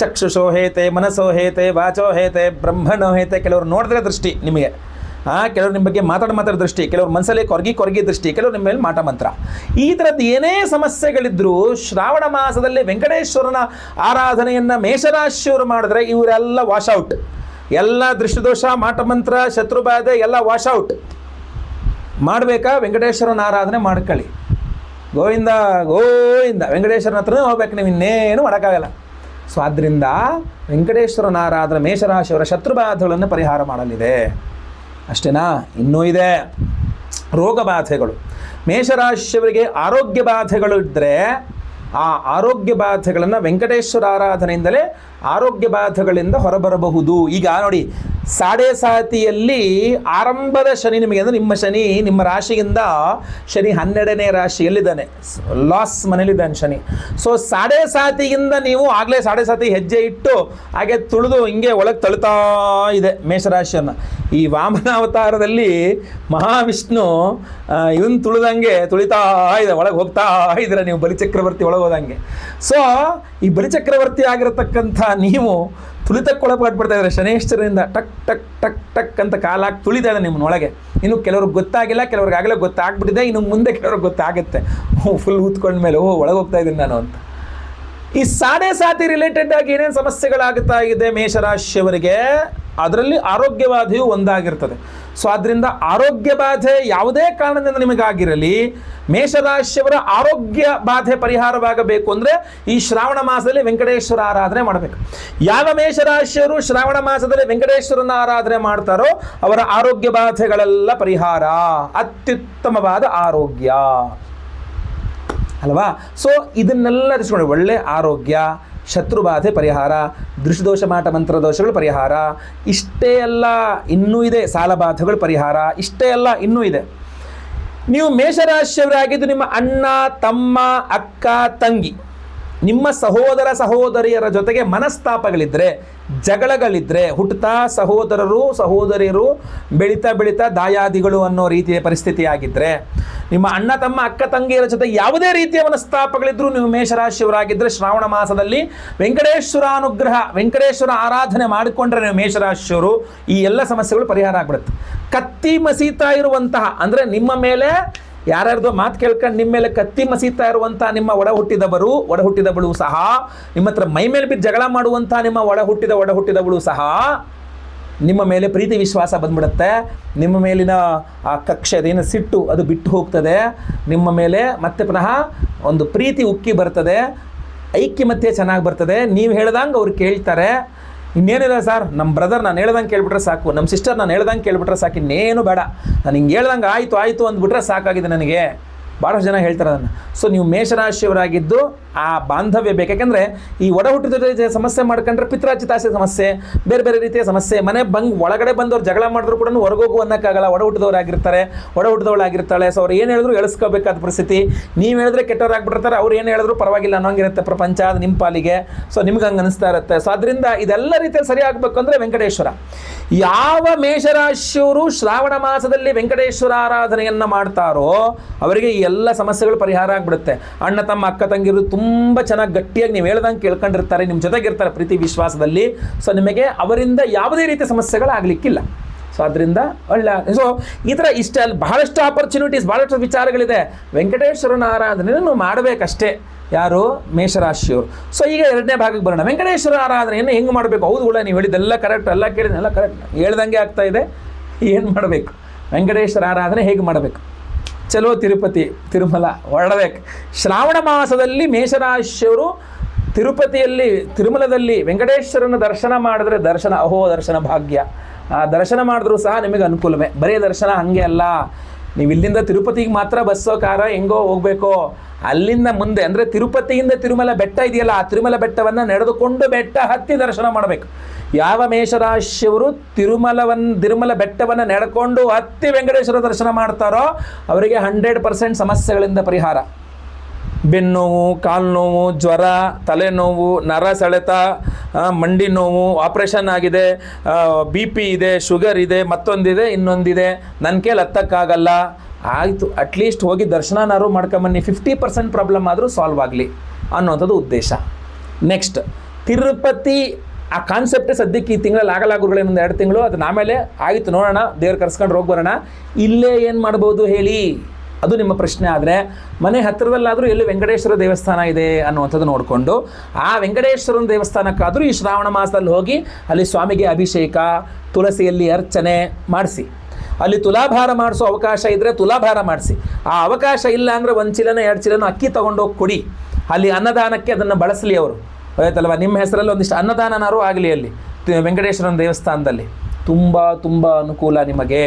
ಚಕ್ಷುಷೋ ಹೇತೆ, ಮನಸ್ಸೋ ಹೇತೆ, ವಾಚೋ ಹೇತೆ, ಬ್ರಹ್ಮಣೋ ಹೇತೆ, ಕೆಲವರು ನೋಡಿದ್ರೆ ದೃಷ್ಟಿ ನಿಮಗೆ. ಹಾಂ, ಕೆಲವರು ನಿಮ್ಮ ಬಗ್ಗೆ ಮಾತಾಡ ಮಾತಾಡೋ ದೃಷ್ಟಿ, ಕೆಲವರು ಮನಸ್ಸಲ್ಲೇ ಕೊರಗಿ ಕೊರಗಿ ದೃಷ್ಟಿ, ಕೆಲವರು ನಿಮ್ಮ ಮೇಲೆ ಮಾಟ ಮಂತ್ರ. ಈ ಥರದ್ದು ಏನೇ ಸಮಸ್ಯೆಗಳಿದ್ದರೂ ಶ್ರಾವಣ ಮಾಸದಲ್ಲಿ ವೆಂಕಟೇಶ್ವರನ ಆರಾಧನೆಯನ್ನು ಮೇಷರಾಶಿಯವರು ಮಾಡಿದ್ರೆ ಇವರೆಲ್ಲ ವಾಶ್ ಔಟ್ ಎಲ್ಲ ದೃಷ್ಟಿದೋಷ ಮಾಟಮಂತ್ರ ಶತ್ರುಬಾಧೆ ಎಲ್ಲ ಔಟ್ ಮಾಡಬೇಕಾ? ವೆಂಕಟೇಶ್ವರನ ಆರಾಧನೆ ಮಾಡ್ಕೊಳ್ಳಿ. ಗೋವಿಂದ ಗೋವಿಂದ, ವೆಂಕಟೇಶ್ವರನ ಹತ್ರನೇ ಹೋಗ್ಬೇಕು ನೀವು, ಇನ್ನೇನು ಮಾಡೋಕ್ಕಾಗಲ್ಲ. ಸೊ ಆದ್ದರಿಂದ ವೆಂಕಟೇಶ್ವರನ ಆರಾಧನೆ ಮೇಷರಾಶಿಯವರ ಶತ್ರುಬಾಧೆಗಳನ್ನು ಪರಿಹಾರ ಮಾಡಲಿದೆ. ಅಷ್ಟೇನಾ? ಇನ್ನೂ ಇದೆ ರೋಗ ಬಾಧೆಗಳು. ಮೇಷರಾಶಿಯವರಿಗೆ ಆರೋಗ್ಯ ಬಾಧೆಗಳು ಇದ್ದರೆ ಆ ಆರೋಗ್ಯ ಬಾಧೆಗಳನ್ನು ವೆಂಕಟೇಶ್ವರ ಆರಾಧನೆಯಿಂದಲೇ ಆರೋಗ್ಯ ಬಾಧೆಗಳಿಂದ ಹೊರಬರಬಹುದು. ಈಗ ನೋಡಿ ಸಾಡೆ ಸಾತಿಯಲ್ಲಿ ಆರಂಭದ ಶನಿ ನಿಮಗೆ ಅಂದರೆ ನಿಮ್ಮ ಶನಿ, ನಿಮ್ಮ ರಾಶಿಯಿಂದ ಶನಿ ಹನ್ನೆರಡನೇ ರಾಶಿಯಲ್ಲಿದ್ದಾನೆ. ಲಾಸ್ ಮನೇಲಿದ್ದಾನೆ ಶನಿ. ಸೊ ಸಾಡೆ ಸಾತಿಯಿಂದ ನೀವು ಆಗಲೇ ಸಾಡೆ ಸಾತಿ ಹೆಜ್ಜೆ ಇಟ್ಟು ಹಾಗೆ ತುಳಿದು ಹಿಂಗೆ ಒಳಗೆ ತಳ್ತಾ ಇದೆ ಮೇಷರಾಶಿಯನ್ನು. ಈ ವಾಮನಾವತಾರದಲ್ಲಿ ಮಹಾವಿಷ್ಣು ಇವನ್ ತುಳಿದಂಗೆ ತುಳಿತಾ ಇದೆ, ಒಳಗೆ ಹೋಗ್ತಾ ಇದ್ರೆ ನೀವು ಬಲಿಚಕ್ರವರ್ತಿ ಒಳಗೆ ಹೋದಂಗೆ. ಸೊ ಈ ಬಲಿಚಕ್ರವರ್ತಿ ಆಗಿರತಕ್ಕಂಥ ನೀವು ತುಳಿತಕ್ಕೆ ಬಿಡ್ತಾ ಇದ್ದಾರೆ. ಶನೇಶ್ವರದಿಂದ ಟಕ್ ಟಕ್ ಟಕ್ ಟಕ್ ಅಂತ ಕಾಲಾಗಿ ತುಳಿತಾ ಇದೆ ನಿಮ್ಮನೊಳಗೆ ಇನ್ನು ಕೆಲವ್ರಿಗೆ ಗೊತ್ತಾಗಿಲ್ಲ, ಕೆಲವ್ರಿಗೆ ಆಗಲೇ ಗೊತ್ತಾಗ್ಬಿಟ್ಟಿದೆ. ಇನ್ನು ಮುಂದೆ ಕೆಲವ್ರಿಗೆ ಗೊತ್ತಾಗುತ್ತೆ. ಓ ಫುಲ್ ಊದ್ಕೊಂಡ್ಮೇಲೆ ಓ, ಒಳಗೆ ಹೋಗ್ತಾ ಇದ್ದೀನಿ ನಾನು ಅಂತ. ಈ ಸಾಡೆ ಸಾತಿ ರಿಲೇಟೆಡ್ ಆಗಿ ಏನೇನು ಸಮಸ್ಯೆಗಳಾಗುತ್ತಾ ಇದೆ ಮೇಷರಾಶಿಯವರಿಗೆ, ಅದರಲ್ಲಿ ಆರೋಗ್ಯವಾದಿಯು ಒಂದಾಗಿರ್ತದೆ. ಸೊ ಆದ್ರಿಂದ ಆರೋಗ್ಯ ಬಾಧೆ ಯಾವುದೇ ಕಾರಣದಿಂದ ನಿಮಗಾಗಿರಲಿ, ಮೇಷರಾಶಿಯವರ ಆರೋಗ್ಯ ಬಾಧೆ ಪರಿಹಾರವಾಗಬೇಕು ಅಂದರೆ ಈ ಶ್ರಾವಣ ಮಾಸದಲ್ಲಿ ವೆಂಕಟೇಶ್ವರ ಆರಾಧನೆ ಮಾಡಬೇಕು. ಯಾವ ಮೇಷರಾಶಿಯವರು ಶ್ರಾವಣ ಮಾಸದಲ್ಲಿ ವೆಂಕಟೇಶ್ವರನ ಆರಾಧನೆ ಮಾಡ್ತಾರೋ ಅವರ ಆರೋಗ್ಯ ಬಾಧೆಗಳೆಲ್ಲ ಪರಿಹಾರ. ಅತ್ಯುತ್ತಮವಾದ ಆರೋಗ್ಯ. ಅಲ್ವಾ? ಸೊ ಇದನ್ನೆಲ್ಲ ತಿಳಿಸ್ಕೊಂಡು ಒಳ್ಳೆ ಆರೋಗ್ಯ. ಶತ್ರುಬಾಧೆ ಪರಿಹಾರ, ದೃಷ್ಟಿದೋಷ, ಮಾಟ ಮಂತ್ರದೋಷಗಳು ಪರಿಹಾರ. ಇಷ್ಟೇ ಎಲ್ಲ ಇನ್ನೂ ಇದೆ ಸಾಲಬಾಧೆಗಳು ಪರಿಹಾರ. ಇಷ್ಟೇ ಅಲ್ಲ ಇನ್ನೂ ಇದೆ. ನೀವು ಮೇಷರಾಶಿಯವರಾಗಿದ್ದು ನಿಮ್ಮ ಅಣ್ಣ, ತಮ್ಮ, ಅಕ್ಕ, ತಂಗಿ. ನಿಮ್ಮ ಸಹೋದರ ಸಹೋದರಿಯರ ಜೊತೆಗೆ ಮನಸ್ತಾಪಗಳಿದ್ದರೆ ಜಗಳಗಳಿದ್ದರೆ ಹುಟ್ಟುತ್ತಾ ಸಹೋದರರು, ಸಹೋದರಿಯರು ಬೆಳೀತಾ ಬೆಳೀತಾ ದಾಯಾದಿಗಳು ಅನ್ನೋ ರೀತಿಯ ಪರಿಸ್ಥಿತಿ ಆಗಿದ್ದರೆ ನಿಮ್ಮ ಅಣ್ಣ, ತಮ್ಮ, ಅಕ್ಕ, ತಂಗಿಯರ ಜೊತೆ ಯಾವುದೇ ರೀತಿಯ ಮನಸ್ತಾಪಗಳಿದ್ದರೂ ನೀವು ಮೇಷರಾಶಿಯವರಾಗಿದ್ದರೆ ಶ್ರಾವಣ ಮಾಸದಲ್ಲಿ ವೆಂಕಟೇಶ್ವರ ಅನುಗ್ರಹ, ವೆಂಕಟೇಶ್ವರ ಆರಾಧನೆ ಮಾಡಿಕೊಂಡ್ರೆ ನೀವು ಮೇಷರಾಶಿಯವರು ಈ ಎಲ್ಲ ಸಮಸ್ಯೆಗಳು ಪರಿಹಾರ ಆಗ್ಬಿಡುತ್ತೆ. ಕತ್ತಿ ಮಸೀತಾ ಇರುವಂತಹ, ಅಂದರೆ ನಿಮ್ಮ ಮೇಲೆ ಯಾರ್ಯಾರ್ದೋ ಮಾತು ಕೇಳ್ಕೊಂಡು ನಿಮ್ಮ ಮೇಲೆ ಕತ್ತಿ ಮಸೀತಾ ಇರುವಂಥ ನಿಮ್ಮ ಒಡ ಹುಟ್ಟಿದವರು ಒಡ ಹುಟ್ಟಿದವಳು ಸಹ, ನಿಮ್ಮ ಹತ್ರ ಮೈ ಮೇಲೆ ಬಿದ್ದು ಜಗಳ ಮಾಡುವಂಥ ನಿಮ್ಮ ಒಡ ಹುಟ್ಟಿದ ಒಡ ಹುಟ್ಟಿದವಳು ಸಹ, ನಿಮ್ಮ ಮೇಲೆ ಪ್ರೀತಿ ವಿಶ್ವಾಸ ಬಂದ್ಬಿಡುತ್ತೆ. ನಿಮ್ಮ ಮೇಲಿನ ಆ ಕಕ್ಷೆ, ಅದೇನು ಸಿಟ್ಟು, ಅದು ಬಿಟ್ಟು ಹೋಗ್ತದೆ. ನಿಮ್ಮ ಮೇಲೆ ಮತ್ತೆ ಪುನಃ ಒಂದು ಪ್ರೀತಿ ಉಕ್ಕಿ ಬರ್ತದೆ. ಐಕ್ಯಮತ್ಯ ಚೆನ್ನಾಗಿ ಬರ್ತದೆ. ನೀವು ಹೇಳ್ದಂಗೆ ಅವ್ರು ಕೇಳ್ತಾರೆ. ಇನ್ನೇನಿಲ್ಲ ಸರ್ ನಮ್ಮ ಬ್ರದರ್ ನಾನು ಹೇಳ್ದಂಗೆ ಕೇಳ್ಬಿಟ್ರೆ ಸಾಕು ನಮ್ಮ ಸಿಸ್ಟರ್ ನಾನು ಹೇಳ್ದಂಗೆ ಕೇಳ್ಬಿಟ್ರೆ ಸಾಕು, ಇನ್ನೇನು ಬೇಡ. ನಾನು ಹಿಂಗೆ ಹೇಳ್ದಂಗೆ ಆಯಿತು ಆಯಿತು ಅಂದ್ಬಿಟ್ರೆ ಸಾಕಾಗಿದೆ ನನಗೆ. ಭಾಳಷ್ಟು ಜನ ಹೇಳ್ತಾರೆ ಅದನ್ನು. ಸೊ ನೀವು ಮೇಷರಾಶಿಯವರಾಗಿದ್ದು ಆ ಬಾಂಧವ್ಯ ಬೇಕು. ಯಾಕೆಂದರೆ ಈ ಒಡ ಹುಟ್ಟಿದ ಸಮಸ್ಯೆ ಮಾಡ್ಕೊಂಡ್ರೆ ಪಿತ್ರಾಚಿತಾಸೆ ಸಮಸ್ಯೆ, ಬೇರೆ ಬೇರೆ ರೀತಿಯ ಸಮಸ್ಯೆ. ಮನೆ ಬಂಗ್ ಒಳಗಡೆ ಬಂದವ್ರು ಜಗಳ ಮಾಡಿದ್ರು ಕೂಡ ಹೊರಗೋಗು ಅನ್ನೋಕ್ಕಾಗಲ್ಲ. ಒಡ ಹುಟ್ಟಿದವರಾಗಿರ್ತಾರೆ, ಒಡ ಹುಟ್ಟಿದವಳಾಗಿರ್ತಾಳೆ. ಸೊ ಅವ್ರು ಏನು ಹೇಳಿದ್ರು ಎಳಿಸ್ಕೋಬೇಕಾದ ಪರಿಸ್ಥಿತಿ. ನೀವು ಹೇಳಿದ್ರೆ ಕೆಟ್ಟವರಾಗ್ಬಿಟ್ಟಿರ್ತಾರೆ, ಅವ್ರು ಏನು ಹೇಳಿದ್ರು ಪರವಾಗಿಲ್ಲ ಅನ್ನೋಂಗಿರುತ್ತೆ ಪ್ರಪಂಚ, ಅದು ನಿಮ್ಮ ಪಾಲಿಗೆ. ಸೊ ನಿಮ್ಗೆ ಹಂಗೆ ಅನಿಸ್ತಾ ಇರುತ್ತೆ. ಸೊ ಅದರಿಂದ ಇದೆಲ್ಲ ರೀತಿಯಲ್ಲಿ ಸರಿ ಆಗಬೇಕು ಅಂದರೆ ವೆಂಕಟೇಶ್ವರ. ಯಾವ ಮೇಷರಾಶಿಯವರು ಶ್ರಾವಣ ಮಾಸದಲ್ಲಿ ವೆಂಕಟೇಶ್ವರ ಆರಾಧನೆಯನ್ನು ಮಾಡ್ತಾರೋ, ಅವರಿಗೆ ಈ ಎಲ್ಲ ಸಮಸ್ಯೆಗಳು ಪರಿಹಾರ ಆಗಿಬಿಡುತ್ತೆ. ಅಣ್ಣ ತಮ್ಮ, ಅಕ್ಕ ತಂಗಿರು ಚೆನ್ನಾಗಿ ಗಟ್ಟಿಯಾಗಿ ನೀವು ಹೇಳ್ದಂಗೆ ಕೇಳ್ಕೊಂಡಿರ್ತಾರೆ ನಿಮ್ಮ ಜೊತೆಗಿರ್ತಾರೆ ಪ್ರೀತಿ ವಿಶ್ವಾಸದಲ್ಲಿ. ಸೊ ನಿಮಗೆ ಅವರಿಂದ ಯಾವುದೇ ರೀತಿಯ ಸಮಸ್ಯೆಗಳಾಗಲಿಕ್ಕಿಲ್ಲ ಸೊ ಅದರಿಂದ ಒಳ್ಳೆ ಸೊ ಈ ಥರ ಇಷ್ಟ ಅಲ್ಲಿ ಬಹಳಷ್ಟು ಆಪರ್ಚುನಿಟೀಸ್ ಬಹಳಷ್ಟು ವಿಚಾರಗಳಿದೆ. ವೆಂಕಟೇಶ್ವರನ ಆರಾಧನೆಯನ್ನು ಮಾಡಬೇಕಷ್ಟೇ. ಯಾರು? ಮೇಷರಾಶಿಯವರು. ಸೊ ಈಗ ಎರಡನೇ ಭಾಗಕ್ಕೆ ಬರೋಣ. ವೆಂಕಟೇಶ್ವರ ಆರಾಧನೆಯನ್ನು ಹೆಂಗೆ ಮಾಡಬೇಕು? ಹೌದು ಕೂಡ ನೀವು ಹೇಳಿದ್ದೆಲ್ಲ ಕರೆಕ್ಟ್ ಎಲ್ಲ ಕೇಳಿದೆ ಎಲ್ಲ ಕರೆಕ್ಟ್ ಹೇಳ್ದಂಗೆ ಆಗ್ತಾ ಇದೆ. ಏನು ಮಾಡಬೇಕು? ವೆಂಕಟೇಶ್ವರ ಆರಾಧನೆ ಹೇಗೆ ಮಾಡಬೇಕು? ಚಲೋ ತಿರುಪತಿ, ತಿರುಮಲ ಹೊರಡಬೇಕು ಶ್ರಾವಣ ಮಾಸದಲ್ಲಿ ಮೇಷರಾಶಿಯವರು ತಿರುಪತಿಯಲ್ಲಿ, ತಿರುಮಲದಲ್ಲಿ ವೆಂಕಟೇಶ್ವರನ ದರ್ಶನ ಮಾಡಿದ್ರೆ ದರ್ಶನ, ಅಹೋ ದರ್ಶನ ಭಾಗ್ಯ. ಆ ದರ್ಶನ ಮಾಡಿದ್ರೂ ಸಹ ನಿಮಗೆ ಅನುಕೂಲವೇ. ಬರೀ ದರ್ಶನ ಹಂಗೆ ಅಲ್ಲ. ನೀವು ಇಲ್ಲಿಂದ ತಿರುಪತಿಗೆ ಮಾತ್ರ ಬಸ್ಸೋ ಕಾರ, ಹೆಂಗೋ ಹೋಗ್ಬೇಕೋ. ಅಲ್ಲಿಂದ ಮುಂದೆ, ಅಂದರೆ ತಿರುಪತಿಯಿಂದ ತಿರುಮಲ ಬೆಟ್ಟ ಇದೆಯಲ್ಲ, ಆ ತಿರುಮಲ ಬೆಟ್ಟವನ್ನು ನಡೆದುಕೊಂಡು ಬೆಟ್ಟ ಹತ್ತಿ ದರ್ಶನ ಮಾಡಬೇಕು. ಯಾವ ಮೇಷರಾಶಿಯವರು ತಿರುಮಲವನ್, ತಿರುಮಲ ಬೆಟ್ಟವನ್ನು ನಡ್ಕೊಂಡು ಹತ್ತಿ ವೆಂಕಟೇಶ್ವರ ದರ್ಶನ ಮಾಡ್ತಾರೋ ಅವರಿಗೆ ಹಂಡ್ರೆಡ್ ಪರ್ಸೆಂಟ್ ಸಮಸ್ಯೆಗಳಿಂದ ಪರಿಹಾರ. ಬೆನ್ನೋವು ಕಾಲು ನೋವು ಜ್ವರ, ತಲೆನೋವು, ನರ ಸೆಳೆತ ಮಂಡಿ ನೋವು, ಆಪ್ರೇಷನ್ ಆಗಿದೆ ಬಿ ಪಿ ಇದೆ, ಶುಗರ್ ಇದೆ, ಮತ್ತೊಂದಿದೆ, ಇನ್ನೊಂದಿದೆ. ನನ್ನ ಕೈಲಿ ಹತ್ತಕ್ಕಾಗಲ್ಲ. ಆಯಿತು ಅಟ್ಲೀಸ್ಟ್ ಹೋಗಿ ದರ್ಶನನಾರು ಮಾಡ್ಕೊಂಬನ್ನಿ. ಫಿಫ್ಟಿ ಪರ್ಸೆಂಟ್ ಪ್ರಾಬ್ಲಮ್ ಆದರೂ ಸಾಲ್ವ್ ಆಗಲಿ ಅನ್ನೋಂಥದ್ದು ಉದ್ದೇಶ. ನೆಕ್ಸ್ಟ್ ತಿರುಪತಿ ಆ ಕಾನ್ಸೆಪ್ಟೇ ಸದ್ಯಕ್ಕೆ ಈ ತಿಂಗಳಲ್ಲಿ ಆಗಲ್ಲ ಒಂದು ಎರಡು ತಿಂಗಳು ಅದನ್ನ ಆಮೇಲೆ ಆಯಿತು ನೋಡೋಣ, ದೇವ್ರು ಕರ್ಸ್ಕೊಂಡು ಹೋಗಿ ಬರೋಣ. ಇಲ್ಲೇ ಏನು ಮಾಡ್ಬೋದು ಹೇಳಿ? ಅದು ನಿಮ್ಮ ಪ್ರಶ್ನೆ ಆದರೆ, ಮನೆ ಹತ್ತಿರದಲ್ಲಾದರೂ ಎಲ್ಲಿ ವೆಂಕಟೇಶ್ವರ ದೇವಸ್ಥಾನ ಇದೆ ಅನ್ನುವಂಥದ್ದು ನೋಡಿಕೊಂಡು, ಆ ವೆಂಕಟೇಶ್ವರನ ದೇವಸ್ಥಾನಕ್ಕಾದರೂ ಈ ಶ್ರಾವಣ ಮಾಸದಲ್ಲಿ ಹೋಗಿ ಅಲ್ಲಿ ಸ್ವಾಮಿಗೆ ಅಭಿಷೇಕ, ತುಳಸಿಯಲ್ಲಿ ಅರ್ಚನೆ ಮಾಡಿಸಿ. ಅಲ್ಲಿ ತುಲಾಭಾರ ಮಾಡಿಸೋ ಅವಕಾಶ ಇದ್ದರೆ ತುಲಾಭಾರ ಮಾಡಿಸಿ. ಆ ಅವಕಾಶ ಇಲ್ಲ ಅಂದರೆ ಒಂದು ಚೀಲನ, ಎರಡು ಚೀಲನ ಅಕ್ಕಿ ತೊಗೊಂಡೋಗಿ ಕೊಡಿ. ಅಲ್ಲಿ ಅನ್ನದಾನಕ್ಕೆ ಅದನ್ನು ಬಳಸಲಿ ಅವರು. ಆಯ್ತಲ್ವ ನಿಮ್ಮ ಹೆಸರಲ್ಲಿ ಒಂದಿಷ್ಟು ಅನ್ನದಾನನಾರು ಆಗಲಿ ಅಲ್ಲಿ. ವೆಂಕಟೇಶ್ವರನ ದೇವಸ್ಥಾನದಲ್ಲಿ. ತುಂಬ ತುಂಬ ಅನುಕೂಲ ನಿಮಗೆ.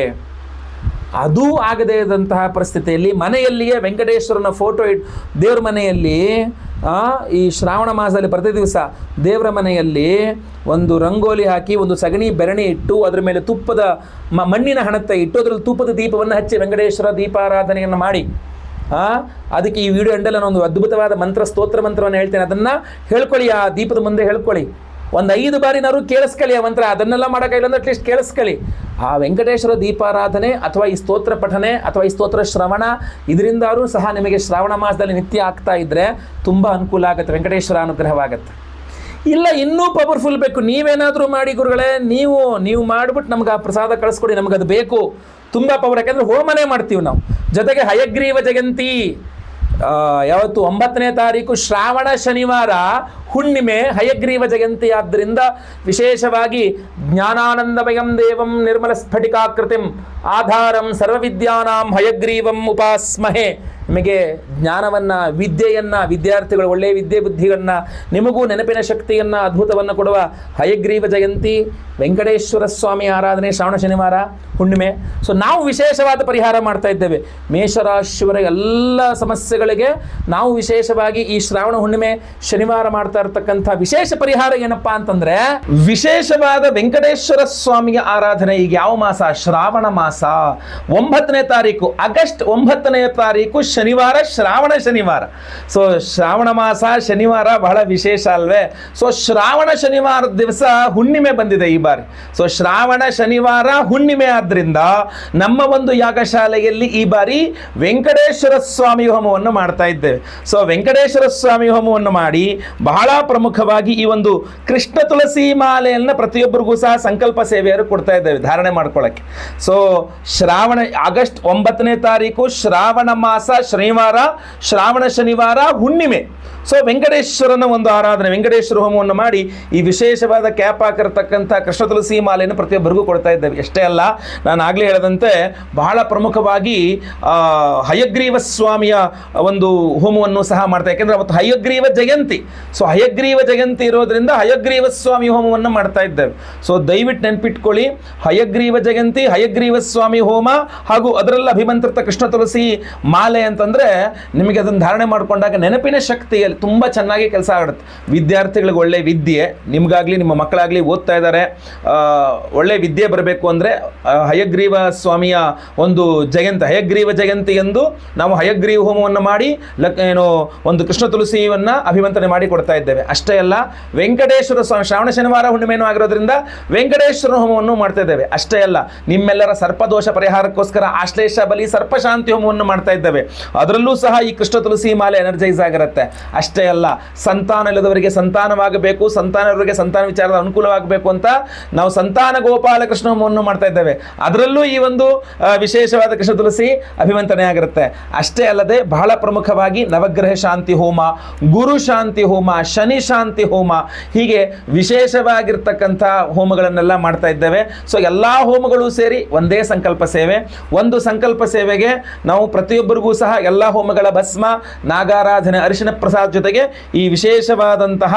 ಅದೂ ಆಗದೇ ಇದ್ದಂತಹ ಪರಿಸ್ಥಿತಿಯಲ್ಲಿ ಮನೆಯಲ್ಲಿಯೇ ವೆಂಕಟೇಶ್ವರನ ಫೋಟೋ ಇಟ್ ದೇವ್ರ ಮನೆಯಲ್ಲಿ ಈ ಶ್ರಾವಣ ಮಾಸದಲ್ಲಿ ಪ್ರತಿ ದಿವಸ ದೇವರ ಮನೆಯಲ್ಲಿ ಒಂದು ರಂಗೋಲಿ ಹಾಕಿ, ಒಂದು ಸಗಣಿ ಬೆರಣಿ ಇಟ್ಟು, ಅದರ ಮೇಲೆ ತುಪ್ಪದ ಮಣ್ಣಿನ ಹಣತೆ ಇಟ್ಟು, ಅದರಲ್ಲಿ ತುಪ್ಪದ ದೀಪವನ್ನು ಹಚ್ಚಿ ವೆಂಕಟೇಶ್ವರ ದೀಪಾರಾಧನೆಯನ್ನು ಮಾಡಿ. ಅದಕ್ಕೆ ಈ ವಿಡಿಯೋ ಎಂಡಲ್ಲಿ ನಾನು ಒಂದು ಅದ್ಭುತವಾದ ಮಂತ್ರ, ಸ್ತೋತ್ರ ಮಂತ್ರವನ್ನು ಹೇಳ್ತೇನೆ. ಅದನ್ನು ಹೇಳ್ಕೊಳ್ಳಿ, ಆ ದೀಪದ ಮುಂದೆ ಹೇಳ್ಕೊಳ್ಳಿ. ಒಂದು ಐದು ಬಾರಿನಾರು ಕೇಳಿಸ್ಕೊಳ್ಳಿ ಆ ಮಂತ್ರ. ಅದನ್ನೆಲ್ಲ ಮಾಡೋಕ್ಕಾಗಿಲ್ಲ ಅಂದ್ರೆ ಅಟ್ಲೀಸ್ಟ್ ಕೇಳಿಸ್ಕೊಳ್ಳಿ. ಆ ವೆಂಕಟೇಶ್ವರ ದೀಪಾರಾಧನೆ ಅಥವಾ ಈ ಸ್ತೋತ್ರ ಪಠನೆ ಅಥವಾ ಈ ಸ್ತೋತ್ರ ಶ್ರವಣ, ಇದರಿಂದಾರೂ ಸಹ ನಿಮಗೆ ಶ್ರಾವಣ ಮಾಸದಲ್ಲಿ ನಿತ್ಯ ಆಗ್ತಾ ಇದ್ದರೆ ತುಂಬ ಅನುಕೂಲ ಆಗುತ್ತೆ. ವೆಂಕಟೇಶ್ವರ ಅನುಗ್ರಹವಾಗುತ್ತೆ. ಇಲ್ಲ, ಇನ್ನೂ ಪವರ್ಫುಲ್ ಬೇಕು. ನೀವೇನಾದರೂ ಮಾಡಿ ಗುರುಗಳೇ, ನೀವು ನೀವು ಮಾಡಿಬಿಟ್ಟು ನಮ್ಗೆ ಆ ಪ್ರಸಾದ ಕಳಿಸ್ಕೊಡಿ, ನಮ್ಗೆ ಅದು ಬೇಕು. ತುಂಬ ಪವರ್ ಯಾಕೆಂದರೆ ಹೋಮನೇ ಮಾಡ್ತೀವಿ ನಾವು. ಜೊತೆಗೆ ಹಯಗ್ರೀವ ಜಯಂತಿ ಯಾವತ್ತು ಒಂಬತ್ತನೇ ತಾರೀಕು ಶ್ರಾವಣ ಶನಿವಾರ, ಹುಣ್ಣಿಮೆ ಹಯಗ್ರೀವ ಜಯಂತಿ ಆದ್ದರಿಂದ ವಿಶೇಷವಾಗಿ ಜ್ಞಾನಾನಂದಮಯಂ ದೇವಂ ನಿರ್ಮಲ ಸ್ಫಟಿಕಾಕೃತಿಂ ಆಧಾರಂ ಸರ್ವವಿದ್ಯಾನಾಂ ಹಯಗ್ರೀವಂ ಉಪಾಸ್ಮಹೆ. ನಿಮಗೆ ಜ್ಞಾನವನ್ನು, ವಿದ್ಯೆಯನ್ನು, ವಿದ್ಯಾರ್ಥಿಗಳು ಒಳ್ಳೆಯ ವಿದ್ಯೆ ಬುದ್ಧಿಗಳನ್ನು, ನಿಮಗೂ ನೆನಪಿನ ಶಕ್ತಿಯನ್ನು, ಅದ್ಭುತವನ್ನು ಕೊಡುವ ಹಯಗ್ರೀವ ಜಯಂತಿ, ವೆಂಕಟೇಶ್ವರ ಸ್ವಾಮಿ ಆರಾಧನೆ, ಶ್ರಾವಣ ಶನಿವಾರ, ಹುಣ್ಣಿಮೆ. ಸೊ ನಾವು ವಿಶೇಷವಾದ ಪರಿಹಾರ ಮಾಡ್ತಾ ಇದ್ದೇವೆ. ಮೇಷರಾಶಿಯವರ ಎಲ್ಲ ಸಮಸ್ಯೆಗಳಿಗೆ ನಾವು ವಿಶೇಷವಾಗಿ ಈ ಶ್ರಾವಣ, ಹುಣ್ಣಿಮೆ, ಶನಿವಾರ ಮಾಡ್ತಾ ಇರತಕ್ಕಂಥ ವಿಶೇಷ ಪರಿಹಾರ ಏನಪ್ಪ ಅಂತಂದ್ರೆ, ವಿಶೇಷವಾದ ವೆಂಕಟೇಶ್ವರ ಸ್ವಾಮಿಯ ಆರಾಧನೆ ಈಗ ಯಾವ ಮಾಸ? ಶ್ರಾವಣ ಮಾಸ. ಒಂಬತ್ತನೇ ತಾರೀಕು, ಆಗಸ್ಟ್ ಒಂಬತ್ತನೇ ತಾರೀಕು ಶನಿವಾರ, ಶ್ರಾವಣ, ಶನಿವಾರ. ಸೊ ಶ್ರಾವಣ ಮಾಸ, ಶನಿವಾರ ಬಹಳ ವಿಶೇಷ ಅಲ್ವೇ? ಸೊ ಶ್ರಾವಣ ಶನಿವಾರದ ದಿವಸ ಹುಣ್ಣಿಮೆ ಬಂದಿದೆ ಈ ಬಾರಿ. ಸೊ ಶ್ರಾವಣ, ಶನಿವಾರ, ಹುಣ್ಣಿಮೆ ಆದ್ರಿಂದ ನಮ್ಮ ಒಂದು ಯಾಗಶಾಲೆಯಲ್ಲಿ ಈ ಬಾರಿ ವೆಂಕಟೇಶ್ವರ ಸ್ವಾಮಿ ಹೋಮವನ್ನು ಮಾಡ್ತಾ ಇದ್ದೇವೆ. ಸೊ ವೆಂಕಟೇಶ್ವರ ಸ್ವಾಮಿ ಹೋಮವನ್ನು ಮಾಡಿ ಬಹಳ ಪ್ರಮುಖವಾಗಿ ಈ ಒಂದು ಕೃಷ್ಣ ತುಳಸಿ ಮಾಲೆಯನ್ನು ಪ್ರತಿಯೊಬ್ಬರಿಗೂ ಸಹ ಸಂಕಲ್ಪ ಸೇವೆಯರು ಕೊಡ್ತಾ ಇದ್ದೇವೆ, ಧಾರಣೆ ಮಾಡ್ಕೊಳ್ಳೋಕ್ಕೆ ಸೊ ಶ್ರಾವಣ, ಆಗಸ್ಟ್ ಒಂಬತ್ತನೇ ತಾರೀಕು ಶ್ರಾವಣ ಮಾಸ ಶನಿವಾರ, ಶ್ರಾವಣ ಶನಿವಾರ, ಹುಣ್ಣಿಮೆ. ಸೊ ವೆಂಕಟೇಶ್ವರನ ಒಂದು ಆರಾಧನೆ, ವೆಂಕಟೇಶ್ವರ ಹೋಮವನ್ನು ಮಾಡಿ ಈ ವಿಶೇಷವಾದ ಕ್ಯಾಪ್ ಹಾಕಿರ್ತಕ್ಕಂಥ ಕೃಷ್ಣ ತುಳಸಿ ಮಾಲೆಯನ್ನು ಪ್ರತಿಯೊಬ್ಬರಿಗೂ ಕೊಡ್ತಾ ಇದ್ದೇವೆ. ಎಷ್ಟೇ ಅಲ್ಲ, ನಾನು ಆಗಲೇ ಹೇಳದಂತೆ ಬಹಳ ಪ್ರಮುಖವಾಗಿ ಹಯಗ್ರೀವ ಸ್ವಾಮಿಯ ಒಂದು ಹೋಮವನ್ನು ಸಹ ಮಾಡ್ತಾ, ಯಾಕೆಂದ್ರೆ ಅವತ್ತು ಹಯಗ್ರೀವ ಜಯಂತಿ. ಸೊ ಹಯಗ್ರೀವ ಜಯಂತಿ ಇರೋದ್ರಿಂದ ಹಯಗ್ರೀವ ಸ್ವಾಮಿ ಹೋಮವನ್ನು ಮಾಡ್ತಾ ಇದ್ದೇವೆ. ಸೊ ದಯವಿಟ್ಟು ನೆನ್ಪಿಟ್ಕೊಳ್ಳಿ, ಹಯಗ್ರೀವ ಜಯಂತಿ, ಹಯಗ್ರೀವ ಸ್ವಾಮಿ ಹೋಮ ಹಾಗೂ ಅದರಲ್ಲಿ ಅಭಿಮಂತ್ರಿತ ಕೃಷ್ಣ ತುಳಸಿ ಮಾಲೆ ಅಂತಂದ್ರೆ ನಿಮಗೆ ಅದನ್ನು ಧಾರಣೆ ಮಾಡಿಕೊಂಡಾಗ ನೆನಪಿನ ಶಕ್ತಿಯಲ್ಲಿ ತುಂಬ ಚೆನ್ನಾಗಿ ಕೆಲಸ ಆಗುತ್ತೆ. ವಿದ್ಯಾರ್ಥಿಗಳಿಗೆ ಒಳ್ಳೆ ವಿದ್ಯೆ, ನಿಮಗಾಗಲಿ, ನಿಮ್ಮ ಮಕ್ಕಳಾಗಲಿ ಓದ್ತಾ ಇದ್ದಾರೆ. ಒಳ್ಳೆ ವಿದ್ಯೆ ಬರಬೇಕು ಅಂದರೆ ಹಯಗ್ರೀವ ಸ್ವಾಮಿಯ ಒಂದು ಜಯಂತಿ, ಹಯಗ್ರೀವ ಜಯಂತಿ ಎಂದು ನಾವು ಹಯಗ್ರೀವ ಹೋಮವನ್ನು ಮಾಡಿ, ಲಕ್, ಏನು, ಒಂದು ಕೃಷ್ಣ ತುಳಸಿಯನ್ನು ಅಭಿವಂತನೆ ಮಾಡಿ ಕೊಡ್ತಾ ಇದ್ದೇವೆ. ಅಷ್ಟೇ ಅಲ್ಲ, ವೆಂಕಟೇಶ್ವರ ಸ್ವಾಮಿ, ಶ್ರಾವಣ ಶನಿವಾರ ಹುಣ್ಣಿಮೆನೂ ಆಗಿರೋದ್ರಿಂದ ವೆಂಕಟೇಶ್ವರ ಹೋಮವನ್ನು ಮಾಡ್ತಾ ಇದ್ದೇವೆ. ಅಷ್ಟೇ ಅಲ್ಲ, ನಿಮ್ಮೆಲ್ಲರ ಸರ್ಪದೋಷ ಪರಿಹಾರಕ್ಕೋಸ್ಕರ ಆಶ್ಲೇಷ, ಬಲಿ, ಸರ್ಪಶಾಂತಿ ಹೋಮವನ್ನು ಮಾಡ್ತಾ ಇದ್ದೇವೆ. ಅದರಲ್ಲೂ ಸಹ ಈ ಕೃಷ್ಣ ತುಳಸಿ ಮಾಲೆ ಎನರ್ಜೈಸ್ ಆಗಿರುತ್ತೆ. ಅಷ್ಟೇ ಅಲ್ಲ, ಸಂತಾನ ಇಲ್ಲದವರಿಗೆ ಸಂತಾನವಾಗಬೇಕು ಸಂತಾನವರಿಗೆ ಸಂತಾನ ವಿಚಾರದ ಅನುಕೂಲವಾಗಬೇಕು ಅಂತ ನಾವು ಸಂತಾನ ಗೋಪಾಲ ಕೃಷ್ಣ ಮಾಡ್ತಾ ಇದ್ದೇವೆ. ಅದರಲ್ಲೂ ಈ ಒಂದು ವಿಶೇಷವಾದ ಕೃಷ್ಣ ತುಳಸಿ ಅಭಿವಂತನೆ ಆಗಿರುತ್ತೆ. ಅಷ್ಟೇ ಅಲ್ಲದೆ ಬಹಳ ಪ್ರಮುಖವಾಗಿ ನವಗ್ರಹ ಶಾಂತಿ ಹೋಮ, ಗುರು ಶಾಂತಿ ಹೋಮ, ಶನಿ ಶಾಂತಿ ಹೋಮ, ಹೀಗೆ ವಿಶೇಷವಾಗಿರ್ತಕ್ಕಂಥ ಹೋಮಗಳನ್ನೆಲ್ಲ ಮಾಡ್ತಾ ಇದ್ದೇವೆ. ಸೊ ಎಲ್ಲ ಹೋಮಗಳು ಸೇರಿ ಒಂದೇ ಸಂಕಲ್ಪ ಸೇವೆ. ಒಂದು ಸಂಕಲ್ಪ ಸೇವೆಗೆ ನಾವು ಪ್ರತಿಯೊಬ್ಬರಿಗೂ ಸಹ ಎಲ್ಲ ಹೋಮಗಳ ಭಸ್ಮ, ನಾಗಾರಾಧನೆ, ಅರಿಶಿನ ಪ್ರಸಾದ ಜೊತೆಗೆ ಈ ವಿಶೇಷವಾದಂತಹ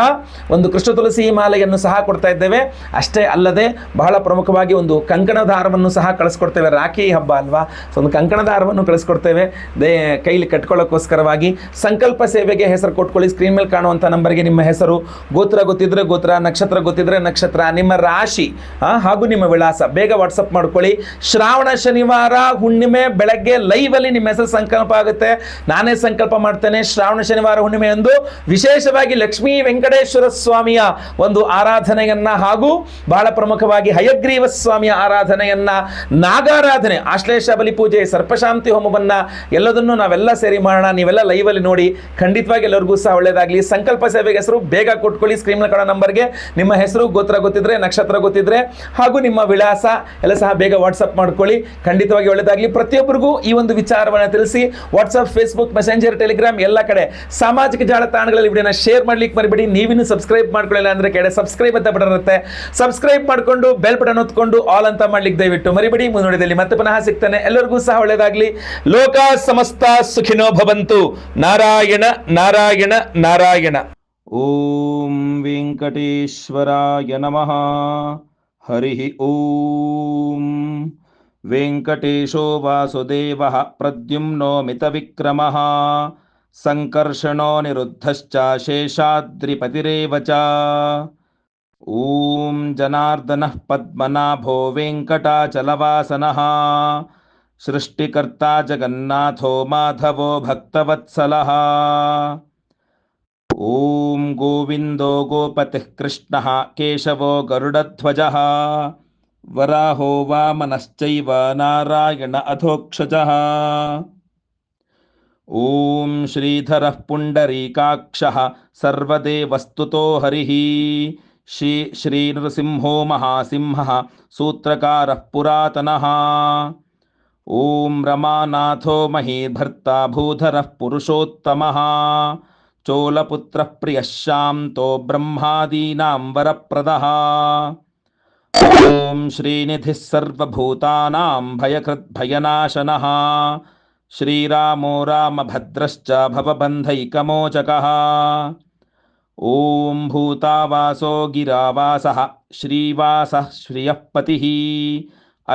ಒಂದು ಕೃಷ್ಣ ತುಳಸಿ ಮಾಲೆಯನ್ನು ಸಹ ಕೊಡ್ತಾ ಇದ್ದೇವೆ. ಅಷ್ಟೇ ಅಲ್ಲದೆ ಬಹಳ ಪ್ರಮುಖವಾಗಿ ಒಂದು ಕಂಕಣ ದಾರವನ್ನು ಸಹ ಕಳಿಸ್ಕೊಡ್ತೇವೆ. ರಾಖಿ ಹಬ್ಬ ಅಲ್ವಾ? ಸೊ ಒಂದು ಕಂಕಣ ದಾರವನ್ನು ಕಳಿಸ್ಕೊಡ್ತೇವೆ. ದೇ, ಕೈಲಿ ಕಟ್ಕೊಳ್ಳೋಕ್ಕೋಸ್ಕರವಾಗಿ ಸಂಕಲ್ಪ ಸೇವೆಗೆ ಹೆಸರು ಕೊಟ್ಕೊಳ್ಳಿ. ಸ್ಕ್ರೀನ್ ಮೇಲೆ ಕಾಣುವಂಥ ನಂಬರ್ಗೆ ನಿಮ್ಮ ಹೆಸರು. ಗೋತ್ರ ಗೊತ್ತಿದ್ರೆ ಗೋತ್ರ, ನಕ್ಷತ್ರ ಗೊತ್ತಿದ್ರೆ ನಕ್ಷತ್ರ. ನಿಮ್ಮ ರಾಶಿ ಹಾಗೂ ನಿಮ್ಮ ವಿಳಾಸ. ಬೇಗ ವಾಟ್ಸಪ್ ಮಾಡ್ಕೊಳ್ಳಿ. ಶ್ರಾವಣ ಶನಿವಾರ ಹುಣ್ಣಿಮೆ ಬೆಳಗ್ಗೆ ಲೈವ್ ಅಲ್ಲಿ ನಿಮ್ಮ ಹೆಸರು ಸಂಕಲ್ಪ ಆಗುತ್ತೆ. ನಾನೇ ಸಂಕಲ್ಪ ಮಾಡ್ತೇನೆ. ಶ್ರಾವಣ ಶನಿವಾರ ಹುಣ್ಣಿಮೆ ಎಂದು ವಿಶೇಷವಾಗಿ ಲಕ್ಷ್ಮೀ ವೆಂಕಟೇಶ್ವರ ಸ್ವಾಮಿಯ ಒಂದು ಆರಾಧನೆಯನ್ನ ಹಾಗೂ ಬಹಳ ಪ್ರಮುಖವಾಗಿ ಹಯಗ್ರೀವ ಸ್ವಾಮಿಯ ಆರಾಧನೆಯನ್ನ, ನಾಗಾರಾಧನೆ, ಆಶ್ಲೇಷ ಬಲಿ ಪೂಜೆ, ಸರ್ಪಶಾಂತಿ ಹೋಮವನ್ನ ಎಲ್ಲದನ್ನು ನಾವೆಲ್ಲ ಸೇರಿ ಮಾಡೋಣ. ನೀವೆಲ್ಲ ಲೈವ್ ಅಲ್ಲಿ ನೋಡಿ ಖಂಡಿತವಾಗಿ ಎಲ್ಲರಿಗೂ ಸಹ ಒಳ್ಳೇದಾಗಲಿ. ಸಂಕಲ್ಪ ಸೇವೆಗೆ ಹೆಸರು ಬೇಗ ಕೊಟ್ಕೊಳ್ಳಿ. ಸ್ಕ್ರೀನ್ ಕಾಣೋ ನಂಬರ್ಗೆ ನಿಮ್ಮ ಹೆಸರು, ಗೋತ್ರ ಗೊತ್ತಿದ್ರೆ, ನಕ್ಷತ್ರ ಗೊತ್ತಿದ್ರೆ ಹಾಗೂ ನಿಮ್ಮ ವಿಳಾಸ ಎಲ್ಲ ಸಹ ಬೇಗ ವಾಟ್ಸಪ್ ಮಾಡ್ಕೊಳ್ಳಿ. ಖಂಡಿತವಾಗಿ ಒಳ್ಳೇದಾಗಲಿ. ಪ್ರತಿಯೊಬ್ಬರಿಗೂ ಈ ಒಂದು ವಿಚಾರವನ್ನು ತಿಳಿಸಿ ವಾಟ್ಸಪ್ ಫೇಸ್ಬುಕ್ ಮೆಸೆಂಜರ್ ಟೆಲಿಗ್ರಾಮ್ ಎಲ್ಲ ಕಡೆ ಸಾಮಾಜಿಕ ಜಾಲತಾಣಗಳಲ್ಲಿ ವಿಡಿಯೋನ ಶೇರ್ ಮಾಡ್ಲಿಕ್ಕೆ ಮರಿಬೇಡಿ. ನೀವಿನ್ನು ಸಬ್ಸ್ಕ್ರೈಬ್ ಮಾಡ್ಕೊಳ್ಳಿಲ್ಲ ಅಂದ್ರೆ ಕೆಡೆ ಸಬ್ಸ್ಕ್ರೈಬ್ ಅಂತ ಬಟನ್ ಇರುತ್ತೆ. ಸಬ್ಸ್ಕ್ರೈಬ್ ಮಾಡಿಕೊಂಡು ಬೆಲ್ ಬಟನ್ ಹೊತ್ಕೊಂಡು ಆಲ್ ಅಂತ ಮಾಡ್ಲಿಕ್ಕೆ ದಯವಿಟ್ಟು ಮರಿಬೇಡಿ. ಮುನ್ನೋಡಿದಲ್ಲಿ ಮತ್ತೆ ಪುನಃ ಸಿಗ್ತಾನೆ. ಎಲ್ಲರಿಗೂ ಸಹ ಒಳ್ಳೇದಾಗಲಿ. ಲೋಕ ಸಮಸ್ತ ಸುಖಿನೋ ಭವಂತು. ನಾರಾಯಣ ನಾರಾಯಣ ನಾರಾಯಣ. ಓಂ ವೆಂಕಟೇಶ್ವರಾಯ ನಮಃ. ಹರಿ ಓಂ. वेङ्कटेशो वासुदेवः प्रद्युम्नो मितविक्रमः सङ्कर्षणो निरुद्धश्च शेषाद्रिपतिरेव च। ॐ जनार्दनः पद्मनाभो वेङ्कटाचलवासनः, सृष्टिकर्ता जगन्नाथो माधवो भक्तवत्सलः। ॐ गोविन्दो गोपतिः कृष्णः केशवो गरुडध्वजः वराहो वामनश्चैव नारायण अधोक्षजः। ॐ श्रीधरः पुण्डरीकाक्षः सर्वदेवस्तुतो हरिः। श्री श्रीनृसिंहो महासिंहः सूत्रकारः पुरातनः। ॐ रमानाथो महीभर्ता भूधरः पुरुषोत्तमः। चोलपुत्रः प्रियः शान्तो ब्रह्मादीनां वरप्रदः। ॐ श्रीनिधिः सर्वभूतानां भयकृद्भयनाशनः श्रीरामो रामभद्रश्च भवबन्धैकमोचकः ॐ भूतावासो गिरावासः श्रीवासः श्रियः पतिः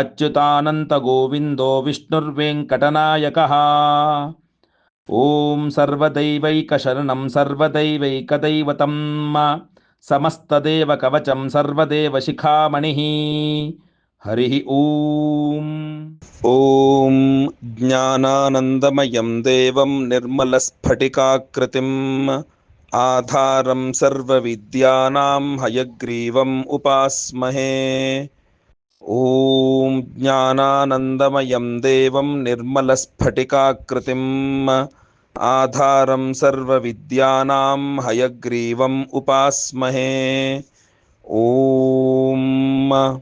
अच्युतानन्तगोविन्दो विष्णुर्वेङ्कटनायकः ॐ सर्वदैवैकशरणं సమస్తదేవ కవచం సర్వదేవ శిఖామణి హరి ఓం ఓం జ్ఞానానందమయం దేవం నిర్మలస్ఫటికాకృతిం. ఆధారం సర్వ విద్యానాం హయగ్రీవం ఉపాస్మహే. ఓం జ్ఞానానందమయం దేవం నిర్మలస్ఫటికాకృతిం. आधारं सर्वविद्यानां हयग्रीवम् उपास्महे। ॐ